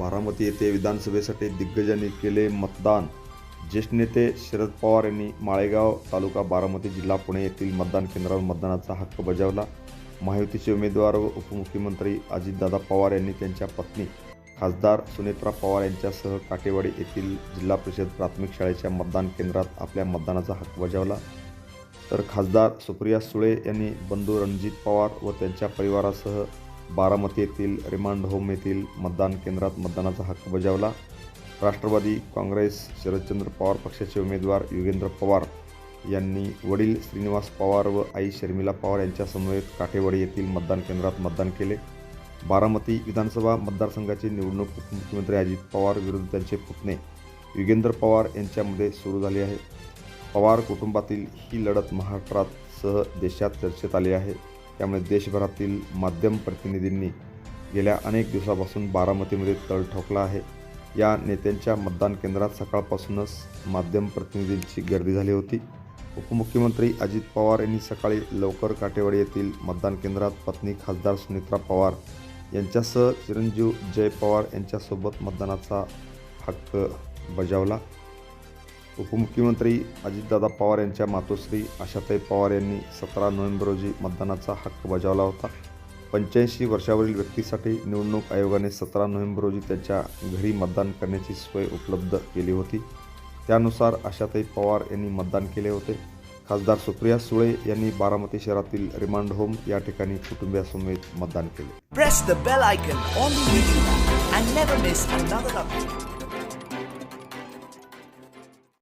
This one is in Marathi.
बारामती येथे विधानसभेसाठी दिग्गजांनी केले मतदान. ज्येष्ठ नेते शरद पवार यांनी माळेगाव तालुका बारामती जिल्हा पुणे येथील मतदान केंद्रावर मतदानाचा हक्क बजावला. महायुतीचे उमेदवार व उपमुख्यमंत्री अजितदादा पवार यांनी त्यांच्या पत्नी खासदार सुनेत्रा पवार यांच्यासह काटेवाडी येथील जिल्हा परिषद प्राथमिक शाळेच्या मतदान केंद्रात आपल्या मतदानाचा हक्क बजावला. तर खासदार सुप्रिया सुळे यांनी बंधू रणजित पवार व त्यांच्या परिवारासह बारामती येथील रिमांड होम येथील मतदान केंद्रात मतदानाचा हक्क बजावला. राष्ट्रवादी काँग्रेस शरदचंद्र पवार पक्षाचे उमेदवार युगेंद्र पवार यांनी वडील श्रीनिवास पवार व आई शर्मिला पवार यांच्या समवेत काठेवाडी येथील मतदान केंद्रात मतदान केले. बारामती विधानसभा मतदारसंघाची निवडणूक उपमुख्यमंत्री अजित पवार विरुद्ध त्यांचे पुतणे युगेंद्र पवार यांच्यामध्ये सुरू झाली आहे. पवार कुटुंबातील ही लढत महाराष्ट्रात सह देशात चर्चेत आली आहे. त्यामुळे देशभरातील माध्यम प्रतिनिधींनी गेल्या अनेक दिवसापासून बारामतीमध्ये तळ ठोकला आहे. या नेत्यांच्या मतदान केंद्रात सकाळपासूनच माध्यम प्रतिनिधींची गर्दी झाली होती. उपमुख्यमंत्री अजित पवार यांनी सकाळी लवकर काटेवाडी येथील मतदान केंद्रात पत्नी खासदार सुनित्रा पवार यांच्यासह चिरंजीव जय पवार यांच्यासोबत मतदानाचा हक्क बजावला. उपमुख्यमंत्री अजितदादा पवार यांच्या मातोश्री आशाताई पवार यांनी सतरा नोव्हेंबर रोजी मतदानाचा हक्क बजावला होता. पंच्याऐंशी वर्षावरील व्यक्तीसाठी निवडणूक आयोगाने सतरा नोव्हेंबर रोजी त्यांच्या घरी मतदान करण्याची सोय उपलब्ध केली होती. त्यानुसार आशाताई पवार यांनी मतदान केले होते. खासदार सुप्रिया सुळे यांनी बारामती शहरातील रिमांड होम या ठिकाणी कुटुंबियासमवेत मतदान केले.